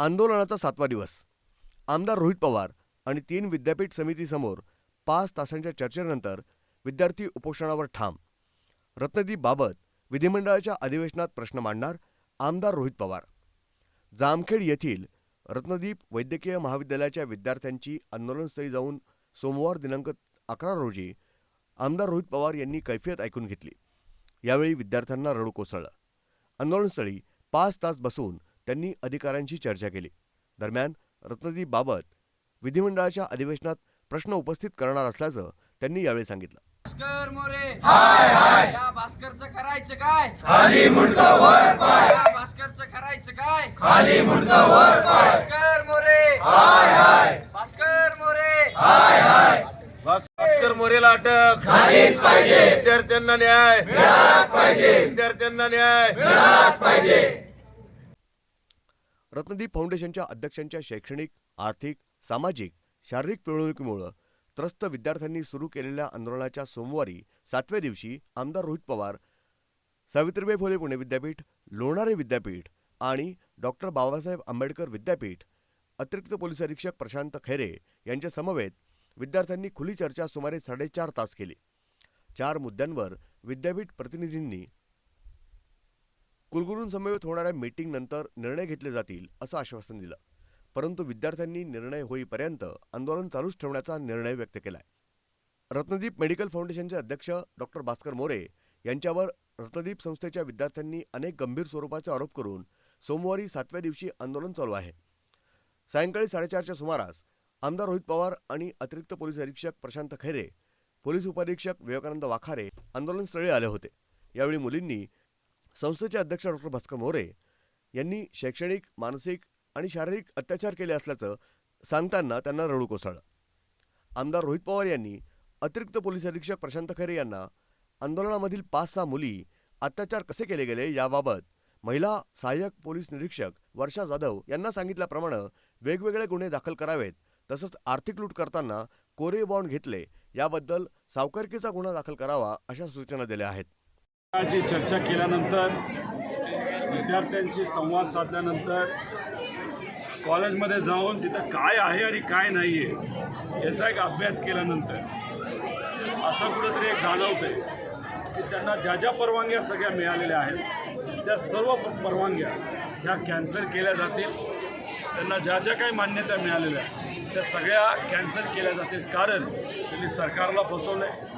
आंदोलनाचा सातवा दिवस. आमदार रोहित पवार आणि तीन विद्यापीठ समितीसमोर पाच तासांच्या चर्चेनंतर विद्यार्थी उपोषणावर ठाम. रत्नदीपबाबत विधिमंडळाच्या अधिवेशनात प्रश्न मांडणार आमदार रोहित पवार. जामखेड येथील रत्नदीप वैद्यकीय महाविद्यालयाच्या विद्यार्थ्यांची आंदोलनस्थळी जाऊन सोमवार दिनांक अकरा रोजी आमदार रोहित पवार यांनी कैफियत ऐकून घेतली. यावेळी विद्यार्थ्यांना रडू कोसळलं. आंदोलनस्थळी पाच तास बसून त्यांनी अधिकाऱ्यांशी चर्चा केली. दरम्यान रत्नदीपबाबत विधिमंडळाच्या अधिवेशनात प्रश्न उपस्थित करणार असल्याचं त्यांनी यावेळी सांगितलं. भास्कर मोरे! हाय हाय! या भास्करचं करायचं काय? खाली मुंडका वर पाय. या भास्करचं करायचं काय? खाली मुंडका वर पाय. भास्कर मोरे! हाय हाय! भास्कर मोरे! हाय हाय! भास्कर मोरेला अटक. झालीच पाहिजे. विद्यार्थ्यांना न्याय. मिळालाच पाहिजे. विद्यार्थ्यांना न्याय. मिळालाच पाहिजे. रत्नदीप फाउंडेशनच्या अध्यक्षांच्या शैक्षणिक आर्थिक सामाजिक शारीरिक पिळवणुकीमुळं त्रस्त विद्यार्थ्यांनी सुरू केलेल्या आंदोलनाच्या सोमवारी सातव्या दिवशी आमदार रोहित पवार सावित्रीबाई फुले पुणे विद्यापीठ लोणारे विद्यापीठ आणि डॉक्टर बाबासाहेब आंबेडकर विद्यापीठ अतिरिक्त पोलीस अधीक्षक प्रशांत खैरे यांच्या समवेत विद्यार्थ्यांनी खुली चर्चा सुमारे साडेचार तास केली. चार मुद्द्यांवर विद्यापीठ प्रतिनिधींनी कुलगुरूंसमवेत होणाऱ्या मीटिंगनंतर निर्णय घेतले जातील असं आश्वासन दिलं. परंतु विद्यार्थ्यांनी निर्णय होईपर्यंत आंदोलन चालूच ठेवण्याचा निर्णय व्यक्त केलाय. रत्नदीप मेडिकल फाउंडेशनचे अध्यक्ष डॉक्टर भास्कर मोरे यांच्यावर रत्नदीप संस्थेच्या विद्यार्थ्यांनी अनेक गंभीर स्वरूपाचे आरोप करून सोमवारी सातव्या दिवशी आंदोलन चालू आहे. सायंकाळी साडेचारच्या सुमारास आमदार रोहित पवार आणि अतिरिक्त पोलीस अधीक्षक प्रशांत खैरे पोलीस उपअधीक्षक विवेकानंद वाखारे आंदोलनस्थळी आले होते. यावेळी मुलींनी संस्थेचे अध्यक्ष डॉक्टर भास्कर मोरे यांनी शैक्षणिक मानसिक आणि शारीरिक अत्याचार केले असल्याचं सांगताना त्यांना रडू कोसळलं. आमदार रोहित पवार यांनी अतिरिक्त पोलीस अधीक्षक प्रशांत खैरे यांना आंदोलनामधील पाच सहा मुली अत्याचार कसे केले गेले याबाबत महिला सहाय्यक पोलीस निरीक्षक वर्षा जाधव यांना सांगितल्याप्रमाणे वेगवेगळे गुन्हे दाखल करावेत तसंच आर्थिक लूट करताना कोरे बॉन्ड घेतले याबद्दल सावकारकीचा गुन्हा दाखल करावा अशा सूचना दिल्या आहेत. ची चर्चा केल्यानंतर विद्यार्थ्यांशी संवाद साधल्यानंतर कॉलेजमध्ये जाऊन तिथं काय आहे आणि काय नाही आहे याचा एक अभ्यास केल्यानंतर असं कुठंतरी एक जाणवतंय की त्यांना ज्या ज्या परवानग्या सगळ्या मिळालेल्या आहेत त्या सर्व परवानग्या ह्या कॅन्सल केल्या जातील. त्यांना ज्या ज्या काही मान्यता मिळालेल्या आहेत त्या सगळ्या कॅन्सल केल्या जातील. कारण त्यांनी सरकारला फसवलं आहे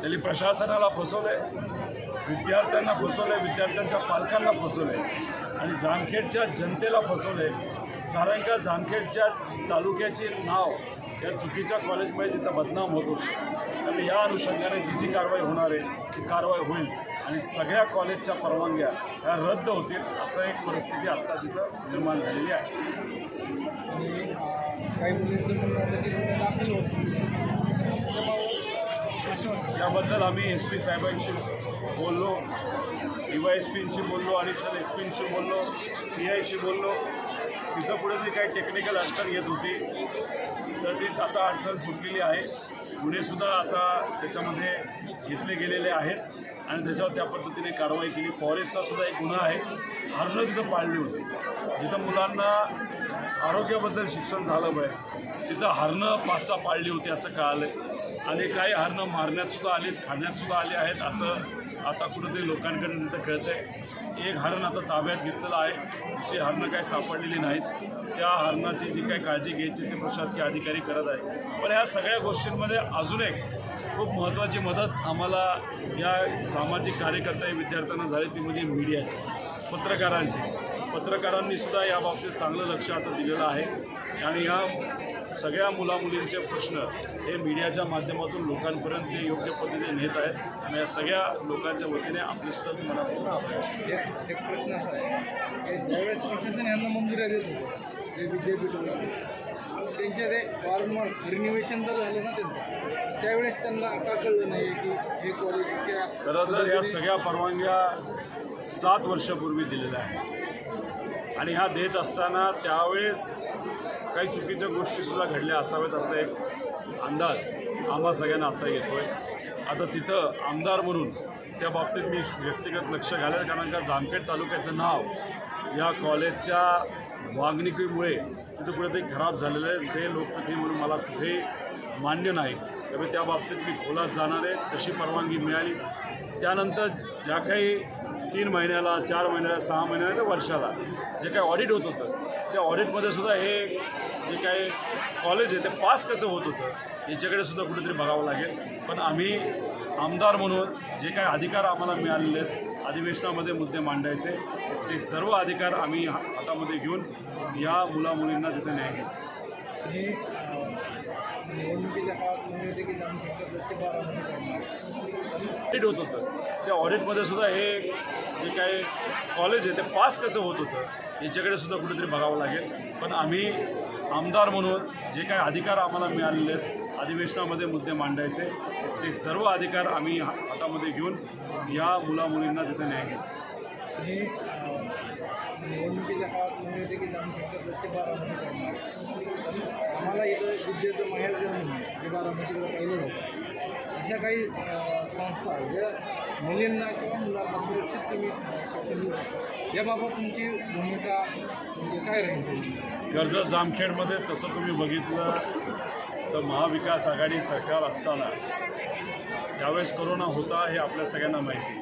त्यांनी प्रशासनाला फसवलं आहे विद्यार्थ्यांना फसवलं आहे विद्यार्थ्यांच्या पालकांना फसवलं आहे आणि जामखेडच्या जनतेला फसवलं आहे कारण का जामखेडच्या तालुक्याचे नाव या चुकीच्या कॉलेजमध्ये तिथं बदनाम होत होते. आणि या अनुषंगाने जी जी कारवाई होणार आहे ती कारवाई होईल. आणि सगळ्या कॉलेजच्या परवानग्या ह्या रद्द होतील असं एक परिस्थिती आत्ता तिथं निर्माण झालेली आहे. त्याबद्दल आम्ही एस पी साहेबांशी बोललो डी वाय एस पींशी बोललो अडिशनल एस पींशी बोललो पी आयशी बोललो. तिथं पुढे जी काही टेक्निकल अडचण येत होती. तर ती आता अडचण सुटलेली आहे. गुन्हेसुद्धा आता त्याच्यामध्ये घेतले गेलेले आहेत. आणि त्याच्यावर त्या पद्धतीने कारवाई केली. फॉरेस्टचा सुद्धा एक गुन्हा आहे. हरणं तिथं पाळली होती. जिथं मुलांना आरोग्याबद्दल शिक्षण झालं पाहिजे तिथं हरणं पाच सहा पाळली होती असं कळालं आणि काही हरणं मारण्यातसुद्धा आलीत खाण्यातसुद्धा आले आहेत असं आता कुठंतरी लोकांकडे तिथं कळतंय. एक हरण आता ताब्यात घेतलेलं आहे दुसरी हरणं काही सापडलेली नाहीत. त्या हरणाची जी काही काळजी घ्यायची ते प्रशासकीय अधिकारी करत आहे पण ह्या सगळ्या गोष्टींमध्ये अजून एक खूप महत्त्वाची मदत आम्हाला या सामाजिक कार्यकर्त्या विद्यार्थ्यांना झाली ती म्हणजे मीडियाची पत्रकारांची. पत्रकारांनीसुद्धा याबाबतीत चांगलं लक्ष आता दिलेलं आहे. आणि या सगळ्या मुलामुलींचे प्रश्न हे मीडियाच्या माध्यमातून लोकांपर्यंत ते योग्य पद्धतीने नेत आहेत. आणि या सगळ्या लोकांच्या वतीने आपली सुद्धा आहे. एक एक प्रश्न असा आहे. की ज्यावेळेस प्रशासन यांना मंजुऱ्या देत होतं जे विद्यापीठाला त्यांचे ते वारंवार रिन्युवेशन तर झालं ना त्यांचं. त्यावेळेस त्यांना का कळलं नाही की हे कॉलेज खरं तर या सगळ्या परवानग्या सात वर्षापूर्वी दिलेल्या आहेत. आणि हा देत असताना त्यावेळेस काही चुकीच्या गोष्टीसुद्धा घडल्या असाव्यात असा एक अंदाज आम्हा सगळ्यांना आता येतो आहे आता तिथं आमदार म्हणून त्या बाबतीत मी व्यक्तिगत लक्ष घालेल कारण का जामखेड तालुक्याचं नाव या कॉलेजच्या वागणुकीमुळे तिथं कुठेतरी खराब झालेलं आहे. ते लोकप्रतिनिधी म्हणून मला कुठेही मान्य नाही. त्यामुळे त्या बाबतीत मी खोलात जाणार आहे तशी परवानगी मिळाली. त्यानंतर ज्या काही तीन महिन्याला चार महिन्याला सहा महिन्याला वर्षाला जे काही ऑडिट होत होतं त्या ऑडिटमध्ये सुद्धा हे जे काही कॉलेज आहे ते पास कसं होत होतं याच्याकडे सुद्धा कुठेतरी बघावं लागेल. पण आम्ही आमदार म्हणून जे काही अधिकार आम्हाला मिळालेले आहेत अधिवेशनामध्ये मुद्दे मांडायचे ते सर्व अधिकार आम्ही हातामध्ये घेऊन या मुलामुलींना तिथे न्याय घेऊ निवडणुकीच्या काळात म्हणले होते की ऑडिट होत. होतं त्या ऑडिटमध्ये सुद्धा हे जे काही कॉलेज आहे ते पास कसं होत होतं याच्याकडे सुद्धा कुठेतरी बघावं लागेल. पण आम्ही आमदार म्हणून जे काही अधिकार आम्हाला मिळालेले आहेत अधिवेशनामध्ये मुद्दे मांडायचे ते सर्व अधिकार आम्ही हातामध्ये घेऊन या मुलामुलींना तिथे न्याय घेऊ निवडणुकीच्या काळात म्हणले होते की जामखेडचे बारामती करणार आम्हाला इथं विद्येचं माहेर जे बारामतीला पाहिलं होतं अशा काही संस्था ज्या मुलींना किंवा मुलांना सुरक्षित तुम्ही शिक्षण देऊ याबाबत तुमची भूमिका म्हणजे काय राहील? कर्जत जामखेडमध्ये तसं तुम्ही बघितलं तर महाविकास आघाडी सरकार असताना ज्यावेळेस करोना होता हे आपल्या सगळ्यांना माहिती.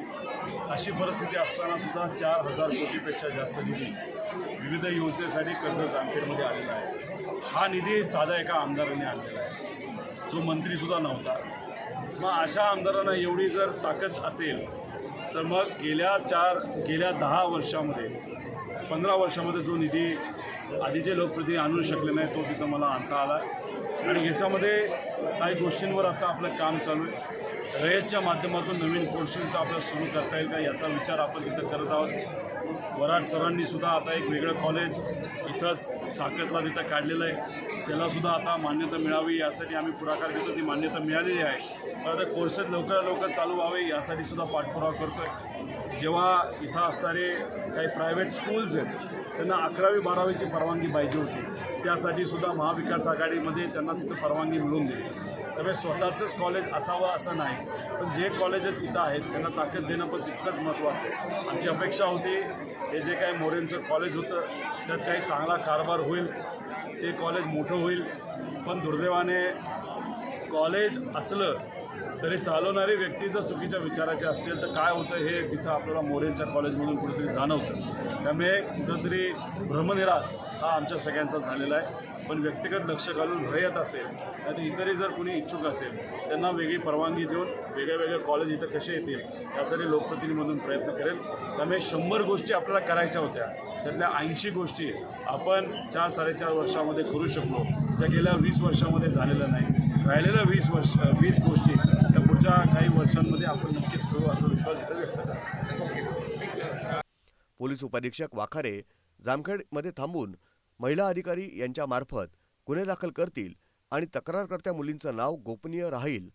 अशी परिस्थिती असताना सुद्धा चार हजार कोटीपेक्षा जास्त निधी विविध योजनेसाठी कर्ज जामखेडमध्ये आलेला आहे. हा निधी साधा एका आमदाराने आणलेला आहे. जो मंत्रीसुद्धा नव्हता. मग अशा आमदारांना एवढी जर ताकद असेल तर मग गेल्या चार गेल्या दहा वर्षामध्ये पंधरा वर्षामध्ये जो निधी आधीचे लोकप्रतिनिधी आणू शकले नाही तो तिथं मला आणता आला. आणि ह्याच्यामध्ये काही गोष्टींवर आता आपलं काम चालू आहे. रयतच्या माध्यमातून नवीन कोर्सेस तर आपल्याला सुरू करता येईल का याचा विचार आपण तिथं करत आहोत. वराड सरांनीसुद्धा आता एक वेगळं कॉलेज इथंच साकतला तिथं काढलेलं आहे. त्यालासुद्धा आता मान्यता मिळावी यासाठी आम्ही पुढाकार घेतो. ती मान्यता मिळालेली आहे. तर आता कोर्सेस लवकरात लवकर चालू व्हावे यासाठीसुद्धा पाठपुरावा करतो आहे जेव्हा इथं असणारे काही प्रायव्हेट स्कूल्स आहेत त्यांना अकरावी बारावीची परवानगी पाहिजे होती. त्यासाठी सुद्धा महाविकास आघाडीमध्ये त्यांना तिथं परवानगी मिळून दिली. त्यामुळे स्वतःचंच कॉलेज असावं असं नाही. पण जे कॉलेजेस इथं आहेत त्यांना ताकद देणं पण तितकंच महत्त्वाचं आहे. आमची अपेक्षा होती हे जे काही मोरेंचं कॉलेज होतं त्यात काही चांगला कारभार होईल. ते कॉलेज मोठं होईल. पण दुर्दैवाने कॉलेज असलं तरी चालवणारी व्यक्ती जर चुकीच्या विचाराची असतील तर काय होतं हे तिथं आपल्याला मोरेंच्या कॉलेजमधून कुठेतरी जाणवतं. त्यामुळे कुठंतरी भ्रमनिराश हा आमच्या सगळ्यांचा झालेला आहे. पण व्यक्तिगत लक्ष घालून रयत असेल आणि इतरही जर कुणी इच्छुक असेल त्यांना वेगळी परवानगी देऊन वेगळ्या वेगळ्या कॉलेज इथं कसे येतील यासाठी लोकप्रतिनिधीमधून प्रयत्न करेल. त्यामुळे शंभर गोष्टी आपल्याला करायच्या होत्या. त्यातल्या ऐंशी गोष्टी आपण चार साडेचार वर्षामध्ये करू शकलो ज्या गेल्या वीस वर्षामध्ये झालेल्या नाही राहिलेल्या वीस वर्ष वीस गोष्टी त्या पुढच्या काही वर्षांमध्ये आपण नक्कीच करू असा विश्वास इथं व्यक्त करा पोलीस उपाधीक्षक वाखारे जामखेडमध्ये थांबून महिला अधिकारी यांच्या मार्फत गुन्हे दाखल करतील आणि तक्रारकर्त्या मुलींचं नाव गोपनीय राहील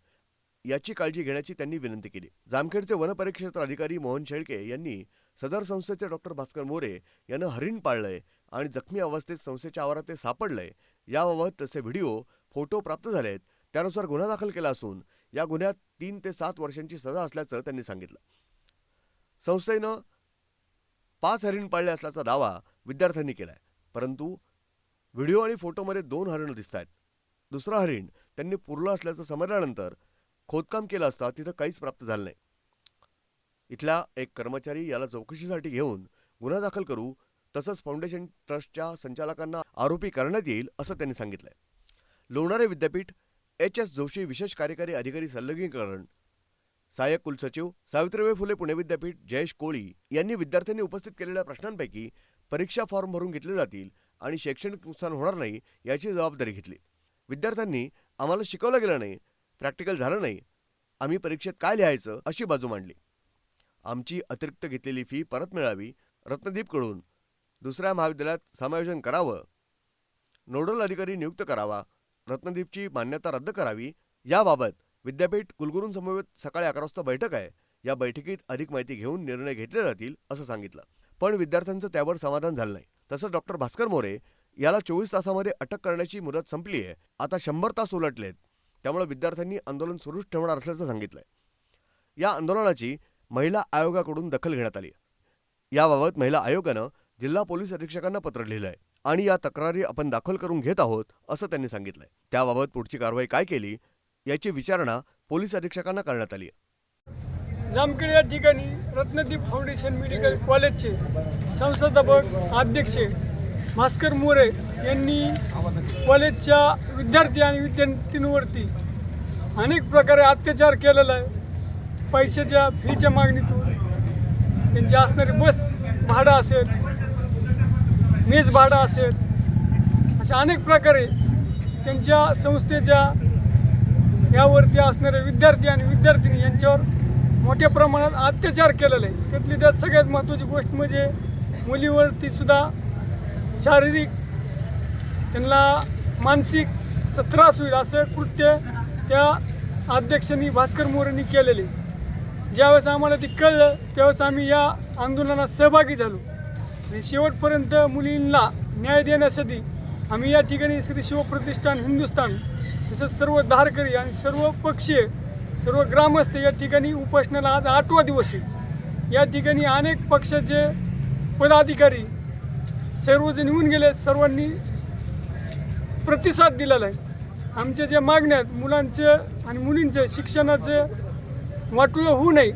याची काळजी घेण्याची त्यांनी विनंती केली. जामखेडचे वनपरिक्षेत्र अधिकारी मोहन शेळके यांनी सदर संस्थेचे डॉक्टर भास्कर मोरे यांना हरिण पाळलंय आणि जखमी अवस्थेत संस्थेच्या आवारात ते सापडलंय. याबाबत तसे व्हिडिओ फोटो प्राप्त झाले आहेत त्यानुसार गुन्हा दाखल केला असून या गुन्ह्यात तीन ते सात वर्षांची सजा असल्याचं त्यांनी सांगितलं. संस्थेनं पाच हरिण पाळले असल्याचा दावा विद्यार्थ्यांनी केलाय. परंतु व्हिडिओ आणि फोटोमध्ये दोन हरिणं दिसत आहेत दुसरा हरिण त्यांनी पुरलं असल्याचं समजल्यानंतर खोदकाम केलं असता तिथं काहीच प्राप्त झालं नाही. इथला एक कर्मचारी याला चौकशीसाठी घेऊन गुन्हा दाखल करू तसंच फाउंडेशन ट्रस्टच्या संचालकांना आरोपी करण्यात येईल असं त्यांनी सांगितलंय. लोणारे विद्यापीठ एच एस जोशी विशेष कार्यकारी अधिकारी संलग्नीकरण. सहाय्यक कुलसचिव सावित्रीबाई फुले पुणे विद्यापीठ जयेश कोळी यांनी विद्यार्थ्यांनी उपस्थित केलेल्या प्रश्नांपैकी परीक्षा फॉर्म भरून घेतले जातील आणि शैक्षणिक नुकसान होणार नाही याची जबाबदारी घेतली. विद्यार्थ्यांनी आम्हाला शिकवलं गेलं नाही प्रॅक्टिकल झालं नाही आम्ही परीक्षेत काय लिहायचं अशी बाजू मांडली. आमची अतिरिक्त घेतलेली फी परत मिळावी रत्नदीपकडून दुसऱ्या महाविद्यालयात समायोजन करावं नोडल अधिकारी नियुक्त करावा रत्नदीपची मान्यता रद्द करावी. याबाबत विद्यापीठ कुलगुरूंसमवेत सकाळी अकरा वाजता बैठक आहे. या बैठकीत अधिक माहिती घेऊन निर्णय घेतले जातील असं सांगितलं. पण विद्यार्थ्यांचं त्यावर समाधान झालं नाही. तसंच डॉक्टर भास्कर मोरे याला चोवीस तासामध्ये अटक करण्याची मुदत संपली आहे. आता शंभर तास उलटलेत. त्यामुळे विद्यार्थ्यांनी आंदोलन सुरूच ठेवणार असल्याचं सांगितलंय. या आंदोलनाची महिला आयोगाकडून दखल घेण्यात आली याबाबत महिला आयोगानं जिल्हा पोलीस अधीक्षकांना पत्र लिहिलं आहे आणि या तक्रारी आपण दाखल करून घेत आहोत असं त्यांनी सांगितलंय. त्याबाबत पुढची कारवाई काय केली याची विचारणा पोलीस अधीक्षकांना करण्यात आली जामखेड या ठिकाणी रत्नदीप फाउंडेशन मेडिकल कॉलेजचे संस्थापक अध्यक्ष भास्कर मोरे यांनी कॉलेजच्या विद्यार्थी आणि विद्यार्थींवरती अनेक प्रकारे अत्याचार केलेला आहे. पैशाच्या फीच्या मागणीतून त्यांची असणारी बस भाडं असेल मेज भाडं असेल अशा अनेक प्रकारे त्यांच्या संस्थेच्या यावरती असणारे विद्यार्थी आणि विद्यार्थिनी यांच्यावर मोठ्या प्रमाणात अत्याचार केलेला आहे त्यातली त्यात सगळ्यात महत्त्वाची गोष्ट म्हणजे मुलीवरती सुद्धा शारीरिक त्यांना मानसिक स- त्रास होईल असं कृत्य त्या अध्यक्षांनी भास्कर मोरेंनी केलेले. ज्यावेळेस आम्हाला ते कळलं त्यावेळेस आम्ही या आंदोलनात सहभागी झालो. आणि शेवटपर्यंत मुलींना न्याय देण्यासाठी आम्ही या ठिकाणी श्री शिवप्रतिष्ठान हिंदुस्थान तसंच सर्व धारकरी आणि सर्व पक्षीय सर्व ग्रामस्थ या ठिकाणी उपोषणाला आज आठवा दिवस आहे. या ठिकाणी अनेक पक्षाचे पदाधिकारी सर्वजण येऊन गेले सर्वांनी प्रतिसाद दिलेला आहे. आमच्या ज्या मागण्या आहेत मुलांचं आणि मुलींचं शिक्षणाचं वाटलं होऊ नये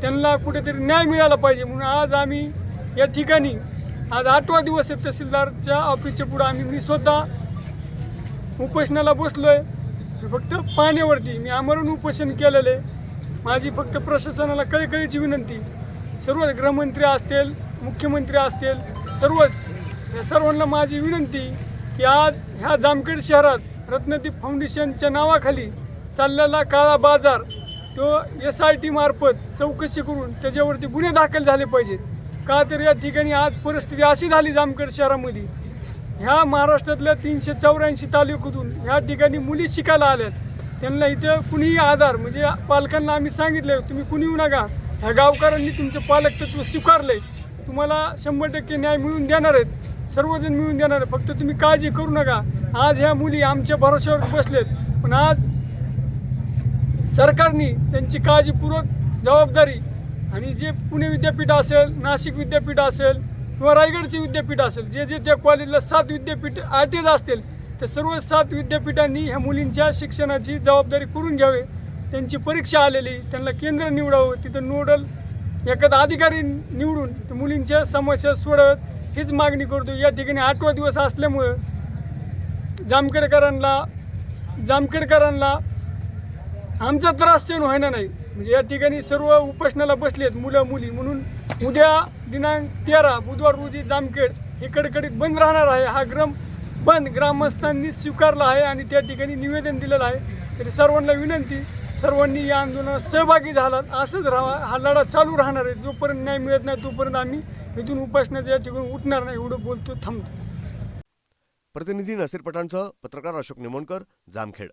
त्यांना कुठेतरी न्याय मिळाला पाहिजे म्हणून आज आम्ही या ठिकाणी आज आठवा दिवस आहे तहसीलदारच्या ऑफिसच्या पुढं आम्ही. मी स्वतः उपोषणाला बसलो आहे फक्त पाण्यावरती मी आमरण उपोषण केलेलं आहे. माझी फक्त प्रशासनाला कळकळीची विनंती सर्वच गृहमंत्री असतील मुख्यमंत्री असतील सर्वच या सर्वांना माझी विनंती की आज ह्या जामखेड शहरात रत्नदीप फाउंडेशनच्या नावाखाली चाललेला काळा बाजार तो एस आय टी मार्फत चौकशी करून त्याच्यावरती गुन्हे दाखल झाले पाहिजेत. का तर या ठिकाणी आज परिस्थिती अशी झाली जामखेड शहरामध्ये. ह्या महाराष्ट्रातल्या तीनशे चौऱ्याऐंशी तालुक्यातून ह्या ठिकाणी मुली शिकायला आल्यात. त्यांना इथं कुणीही आधार म्हणजे पालकांना आम्ही सांगितलं तुम्ही कुणी येऊ नका. ह्या गावकऱ्यांनी तुमचं पालक तत्व आहे तुम्हाला शंभर टक्के न्याय मिळून देणार आहेत. सर्वजण मिळून देणार आहेत. फक्त तुम्ही काळजी करू नका. आज ह्या मुली आमच्या भरोश्यावर बसलेत. पण आज सरकारने त्यांची काळजीपूर्वक जबाबदारी आणि जे पुणे विद्यापीठ असेल नाशिक विद्यापीठ असेल किंवा रायगडचे विद्यापीठ असेल जे जे त्या कॉलेजला सात विद्यापीठ आयटीज असतील तर सर्व सात विद्यापीठांनी ह्या मुलींच्या शिक्षणाची जबाबदारी करून घ्यावी. त्यांची परीक्षा आलेली त्यांना केंद्र निवडावं तिथं नोडल एखादा अधिकारी निवडून त्या मुलींच्या समस्या सोडाव्यात हीच मागणी करतो. या ठिकाणी आठवा दिवस असल्यामुळं जामखेडकरांना जामखेडकरांना आमचा त्रास सहन व्हायना नाही. म्हणजे या ठिकाणी सर्व उपोषणाला बसलेत मुलं मुली. म्हणून उद्या दिनांक तेरा बुधवार रोजी जामखेड हे कडकडीत बंद राहणार आहे. हा ग्रम बंद ग्रामस्थांनी स्वीकारला आहे आणि त्या ठिकाणी निवेदन दिलेलं आहे. तरी सर्वांना विनंती सर्वांनी या आंदोलनात सहभागी झालात असंच राहा. हा लढा चालू राहणार आहे. जोपर्यंत न्याय मिळत नाही तोपर्यंत आम्ही इथून उपासनाच्या या ठिकाणी उठणार नाही एवढं बोलतो थांबतो. प्रतिनिधी नसीर पठाणसह पत्रकार अशोक निमोणकर जामखेड.